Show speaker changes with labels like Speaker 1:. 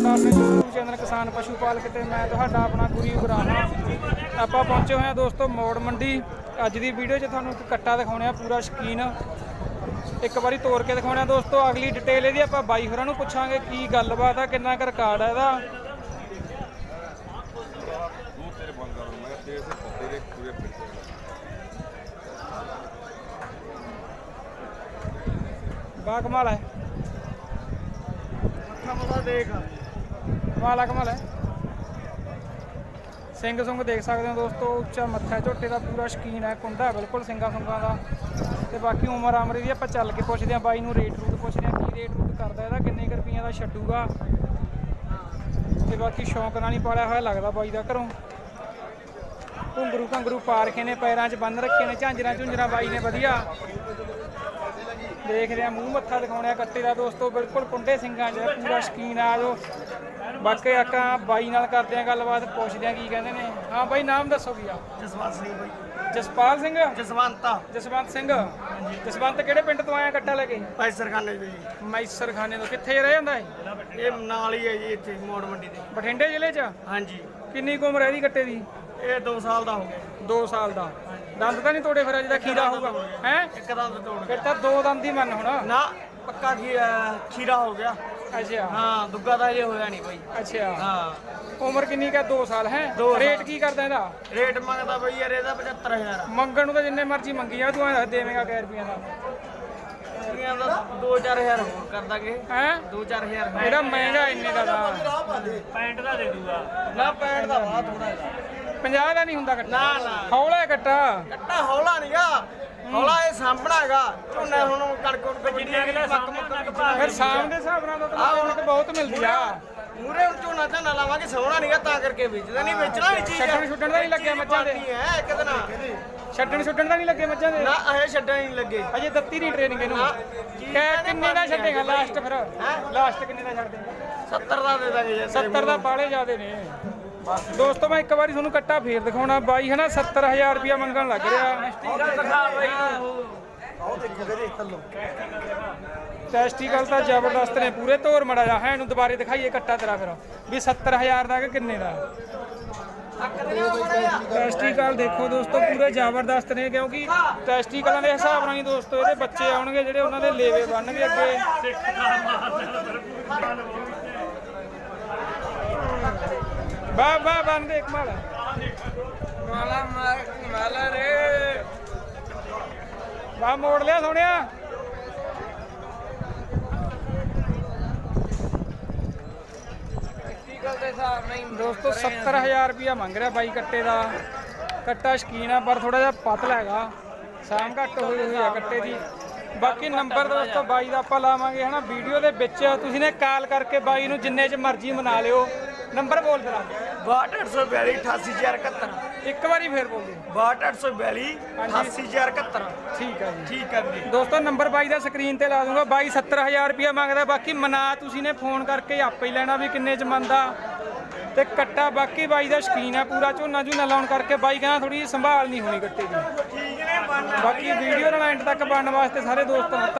Speaker 1: ਤੁਹਾਡਾ ਆਪਣੇ YouTube channel ਕਿਸਾਨ ਪਸ਼ੂ ਪਾਲਕ ਤੇ ਮੈਂ ਤੁਹਾਡਾ ਆਪਣਾ ਗੁਰੀ ਬਰਾਹਾ ਆਪਾਂ ਪਹੁੰਚੇ ਹੋਏ ਆ ਦੋਸਤੋ ਮੋੜ ਮੰਡੀ। ਅੱਜ ਦੀ ਵੀਡੀਓ 'ਚ ਤੁਹਾਨੂੰ ਇੱਕ ਕੱਟਾ ਦਿਖਾਉਣੇ ਆ ਪੂਰਾ ਸ਼ਕੀਨ। ਇੱਕ ਵਾਰੀ ਤੋੜ ਕੇ ਦਿਖਾਉਣੇ ਆ ਦੋਸਤੋ, ਅਗਲੀ ਡਿਟੇਲ ਇਹਦੀ ਆਪਾਂ ਬਾਈ ਹੋਰਾਂ ਨੂੰ ਪੁੱਛਾਂਗੇ ਕੀ ਗੱਲਬਾਤ ਆ, ਕਿੰਨਾ ਕੁ ਰਿਕਾਰਡ ਆ ਇਹਦਾ। ਬਾ ਹੈ
Speaker 2: ਮੱਥਾ ਮੋਦਾ ਦੇਖ।
Speaker 1: ਕਮਾਲ ਆ ਕਮਾਲ ਹੈ। ਸਿੰਘ ਸੁੰਗ ਦੇਖ ਸਕਦੇ ਹੋ ਦੋਸਤੋ, ਉੱਚਾ ਮੱਥਾ ਝੋਟੇ ਦਾ ਪੂਰਾ ਸ਼ਕੀਨ ਹੈ, ਕੁੰਡਾ ਬਿਲਕੁਲ ਸਿੰਘਾਂ ਸੁੰਗਾਂ ਦਾ। ਤੇ ਬਾਕੀ ਉਮਰ ਆਮਰੀ ਦੀ ਆਪਾਂ ਚੱਲ ਕੇ ਪੁੱਛਦੇ ਹਾਂ, ਬਾਈ ਨੂੰ ਰੇਟ ਰੂਟ ਪੁੱਛਦੇ ਹਾਂ, ਕੀ ਰੇਟ ਰੂਟ ਕਰਦਾ ਇਹਦਾ, ਕਿੰਨੇ ਕੁ ਰੁਪਈਆਂ ਦਾ ਛੱਡੂਗਾ। ਤੇ ਬਾਕੀ ਸ਼ੌਂਕ ਨਾਲ ਹੀ ਪਾਲਿਆ ਹੋਇਆ ਲੱਗਦਾ ਬਾਈ ਦਾ ਘਰੋਂ। ਘੁੰਗਰੂ ਘੰਗਰੂ ਪਾ ਰੱਖੇ ਨੇ, ਪੈਰਾਂ 'ਚ ਬੰਨ ਰੱਖੇ ਨੇ ਝਾਂਜਰਾਂ ਝੁੰਜਰਾਂ ਬਾਈ ਨੇ, ਵਧੀਆ। ਦੇਖਦੇ ਆ ਮੂੰਹ ਮੱਥਾ ਦਿਖਾਉਣਿਆ ਕੱਟੇ ਦਾ ਦੋਸਤੋ ਬਿਲਕੁਲ ਕੁੰਡੇ ਸਿੰਘਾਂ ਹੈ, ਪੂਰਾ ਸ਼ਕੀਨ ਆ ਜੋ। ਬਾਕੀ ਆਕਾਂ ਬਾਈ ਨਾਲ ਕਰਦੇ ਆ ਗੱਲਬਾਤ ਪੁੱਛਦੇ ਆ ਕੀ ਕਹਿੰਦੇ ਨੇ। ਹਾਂ ਬਾਈ ਨਾਮ ਦੱਸੋ ਕੀ ਆ?
Speaker 2: ਜਸਵੰਤ ਸਿੰਘ ਬਾਈ।
Speaker 1: ਜਸਪਾਲ ਸਿੰਘ?
Speaker 2: ਜਸਵੰਤਾ
Speaker 1: ਜਸਵੰਤ ਸਿੰਘ। ਜਸਵੰਤ ਕਿਹੜੇ ਪਿੰਡ ਤੋਂ ਆਇਆ ਕੱਟਾ ਲੈ ਕੇ?
Speaker 2: ਭਾਈ ਸਰਖਾਨੇ ਜੀ।
Speaker 1: ਮੈਸਰ ਖਾਨੇ ਤੋਂ। ਕਿੱਥੇ ਰਹਿ ਜਾਂਦਾ ਹੈ
Speaker 2: ਇਹ ਨਾਲ ਹੀ ਹੈ ਜੀ ਇੱਥੇ ਮੋੜ ਮੰਡੀ ਦੇ।
Speaker 1: ਬਠਿੰਡੇ ਜ਼ਿਲ੍ਹੇ 'ਚ?
Speaker 2: ਹਾਂਜੀ।
Speaker 1: ਕਿੰਨੀ ਕੁ ਉਮਰ ਹੈ ਇਹਦੀ ਕੱਟੇ ਦੀ?
Speaker 2: ਇਹ 2 ਸਾਲ ਦਾ ਹੋ ਗਿਆ
Speaker 1: 2 ਸਾਲ ਦਾ। ਦੰਦ ਤਾਂ ਨਹੀਂ ਤੋੜੇ ਫਿਰ ਜਿਹਦਾ ਖੀਰਾ ਹੋਊਗਾ। ਹੈ?
Speaker 2: ਇੱਕ ਦੰਦ ਤੋੜ
Speaker 1: ਫਿਰ
Speaker 2: ਗਿਆ
Speaker 1: ਤਾਂ ਦੋ ਦੰਦ ਹੀ ਮੰਨ ਹੁਣ।
Speaker 2: ਨਾ ਪੱਕਾ ਖੀ- ਅਹ ਖੀਰਾ ਹੋ ਗਿਆ।
Speaker 1: ਅੱਛਾ।
Speaker 2: ਹਾਂ ਦੁੱਗਾ ਤਾਂ ਇਹ ਹੋਇਆ ਨਹੀਂ ਬਾਈ।
Speaker 1: ਅੱਛਾ।
Speaker 2: ਹਾਂ।
Speaker 1: ਉਮਰ ਕਿੰਨੀ ਕਾ 2 ਸਾਲ ਹੈ?
Speaker 2: ਦੋ ਸਾਲ।
Speaker 1: ਰੇਟ ਕੀ ਕਰਦਾ ਇਹਦਾ?
Speaker 2: ਰੇਟ ਮੰਗਦਾ ਬਾਈ ਯਾਰ ਇਹਦਾ 75000
Speaker 1: ਮੰਗਣ ਨੂੰ ਤਾਂ ਜਿੰਨੇ ਮਰਜ਼ੀ ਮੰਗੀ ਜਾ ਤੂੰ ਐਂ ਦੇਵੇਂਗਾ ਕਿੰਨੇ ਰੁਪਈਆ ਦਾ?
Speaker 2: ਕੁੜੀਆਂ ਦਾ 2-4000 ਹੋਰ ਕਰ ਦਾਂਗੇ।
Speaker 1: ਹੈ?
Speaker 2: 2-4000
Speaker 1: ਇਹਦਾ ਮਹਿੰਗਾ ਇੰਨੇ ਦਾ ਦਾ
Speaker 2: ਪੈਂਟ ਦਾ ਦੇ ਦੂਗਾ। ਨਾ ਪੈਂਟ ਦਾ ਬਾਤ ਥੋੜਾ
Speaker 1: 50 ਦਾ ਨਹੀਂ ਹੁੰਦਾ ਕੱਟਾ
Speaker 2: ਨਾ ਨਾ।
Speaker 1: ਹੌਲਾ ਹੈ ਕੱਟਾ
Speaker 2: ਕੱਟਾ ਹੌਲਾ ਨਹੀਂਗਾ ਹੌਲਾ ਇਹ ਸਾਂਭਣਾ ਹੈਗਾ। ਝੋਨਾ ਹੁਣ ਕਣਕ ਕੁਣਕ ਜਿਹੜੀ ਮੱਕ ਮੁੱਕ
Speaker 1: ਫਿਰ ਸ਼ਾਮ ਦੇ ਹਿਸਾਬ ਨਾਲ ਤਾਂ ਕੀਮਤ ਬਹੁਤ ਮਿਲਦੀ ਆ।
Speaker 2: ਮੂਰੇ ਹੁਣ ਝੋਨਾ ਝਾਨਾ ਲਾਵਾਂਗੇ ਸੋਹਣਾ ਨਹੀਂਗਾ ਤਾਂ ਕਰਕੇ ਵੇਚਦਾ ਨਹੀਂ ਵੇਚਣਾ ਨਹੀਂ ਚੀਜ਼
Speaker 1: ਛੱਡਣ ਛੁੱਟਣ ਦਾ ਨਹੀਂ ਲੱਗਿਆ ਮੱਝਾਂ ਦੇ।
Speaker 2: ਹੈ ਕਿਤੇ ਨਾ
Speaker 1: ਛੱਡਣ ਛੁੱਟਣ ਦਾ ਨਹੀਂ ਲੱਗੇ ਮੱਝਾਂ ਦੇ।
Speaker 2: ਨਾ ਇਹ ਛੱਡਣ ਨਹੀਂ ਲੱਗੇ।
Speaker 1: ਅਜੇ ਦਿੱਤੀ ਨਹੀਂ ਟ੍ਰੇਨਿੰਗ ਇਹਨੂੰ। ਕਹਿ ਕਿੰਨੇ ਦਾ ਛੱਡੇਗਾ ਲਾਸਟ ਫਿਰ? ਲਾਸਟ ਕਿੰਨੇ ਦਾ ਛੱਡ ਦੇਗਾ
Speaker 2: 70 ਦਾ ਦੇ ਦਾਂਗੇ ਜੇ
Speaker 1: 70 ਦਾ ਬਾਲੇ ਜ਼ਿਆਦੇ ਨੇ। ਦੋਸਤੋ ਮੈਂ ਇੱਕ ਵਾਰੀ ਤੁਹਾਨੂੰ ਕੱਟਾ ਫੇਰ ਦਿਖਾਉਣਾ। ਬਾਈ ਹਨਾ 70000 ਰੁਪਇਆ ਮੰਗਣ ਲੱਗ ਰਿਹਾ। ਟੈਸਟੀਕਲ ਤਾਂ ਜ਼ਬਰਦਸਤ ਨੇ ਪੂਰੇ। ਧੋਰ ਮੜਾ ਜਾ, ਹੈ, ਇਹਨੂੰ ਦੁਬਾਰੇ ਦਿਖਾਈਏ ਕੱਟਾ ਤੇਰਾ ਫਿਰ। ਵੀ 70000 ਦਾ ਕਿ ਕਿੰਨੇ ਦਾ? ਟੈਸਟੀਕਲ ਦੇਖੋ ਦੋਸਤੋ, ਪੂਰੇ ਜ਼ਬਰਦਸਤ ਨੇ ਕਿਉਂਕਿ ਟੈਸਟੀਕਲਾਂ ਦੇ ਹਿਸਾਬ ਨਾਲ ਹੀ ਦੋਸਤੋ ਇਹਦੇ ਬੱਚੇ ਆਉਣਗੇ ਜਿਹੜੇ ਉਹਨਾਂ ਦੇ ਲੇਵੇ ਬਣਨਗੇ ਅੱਗੇ। ਬਾ ਬਾ ਬੰਦੇ ਇੱਕ ਮਾਲਾ। ਮਾਲਾ ਮਾਲਾ ਰੇ। ਬਾ ਮੋੜ ਲਿਆ ਸੋਹਣਿਆ। ਦੋਸਤੋ 70000 ਰੁਪਇਆ ਮੰਗ ਰਿਹਾ ਬਾਈ ਕੱਟੇ ਦਾ। ਕੱਟਾ ਸ਼ਕੀਨ ਆ ਪਰ ਥੋੜਾ ਜਿਹਾ ਪਤਲਾ ਹੈਗਾ। ਸਾਮ ਘੱਟ ਹੋਈ ਹੋਈ ਆ ਕੱਟੇ ਦੀ। ਬਾਕੀ ਨੰਬਰ ਦੋਸਤੋ ਬਾਈ ਦਾ ਆਪਾਂ ਲਾਵਾਂਗੇ ਹਨਾ। ਵੀਡੀਓ ਦੇ ਵਿੱਚ ਤੁਸੀਂ ਨੇ ਕਾਲ ਕਰਕੇ ਬਾਈ ਨੂੰ ਜਿੰਨੇ ਚ ਮਰਜ਼ੀ ਮਨਾ ਲਿਓ। ਨੰਬਰ ਬੋਲ ਦੇਣਾ
Speaker 2: 62842 88071
Speaker 1: ਇੱਕ ਵਾਰੀ ਫੇਰ ਬੋਲ ਦਿਓ
Speaker 2: 62842 88071
Speaker 1: ਠੀਕ ਆ ਜੀ।
Speaker 2: ਠੀਕ ਹੈ ਵੀਰੇ।
Speaker 1: ਦੋਸਤੋ ਨੰਬਰ ਬਾਈ ਦਾ ਸਕਰੀਨ ਤੇ ਲਾ ਦੂੰਗਾ। ਬਾਈ 70000 ਰੁਪਇਆ ਮੰਗਦਾ। ਬਾਕੀ ਮਨਾ ਤੁਸੀਂ ਨੇ ਫੋਨ ਕਰਕੇ ਆਪੇ ਹੀ ਲੈਣਾ ਵੀ ਕਿੰਨੇ ਚ ਮੰਨਦਾ। ਤੇ ਕੱਟਾ ਬਾਕੀ ਬਾਈ ਦਾ ਸ਼ਕੀਨ ਆ ਪੂਰਾ। ਝੋਨਾ ਝੂਨਾ ਲਾਉਣ ਕਰਕੇ ਬਾਈ ਕਹਿੰਦਾ ਥੋੜੀ ਜਿਹੀ ਸੰਭਾਲ ਨਹੀਂ ਹੋਣੀ ਕੱਟੇ ਦੀ। ਬਾਕੀ ਵੀਡੀਓ ਨਾਲ ਐਂਡ ਤੱਕ ਬਣਨ ਵਾਸਤੇ ਸਾਰੇ ਦੋਸਤਾਂ ਨੂੰ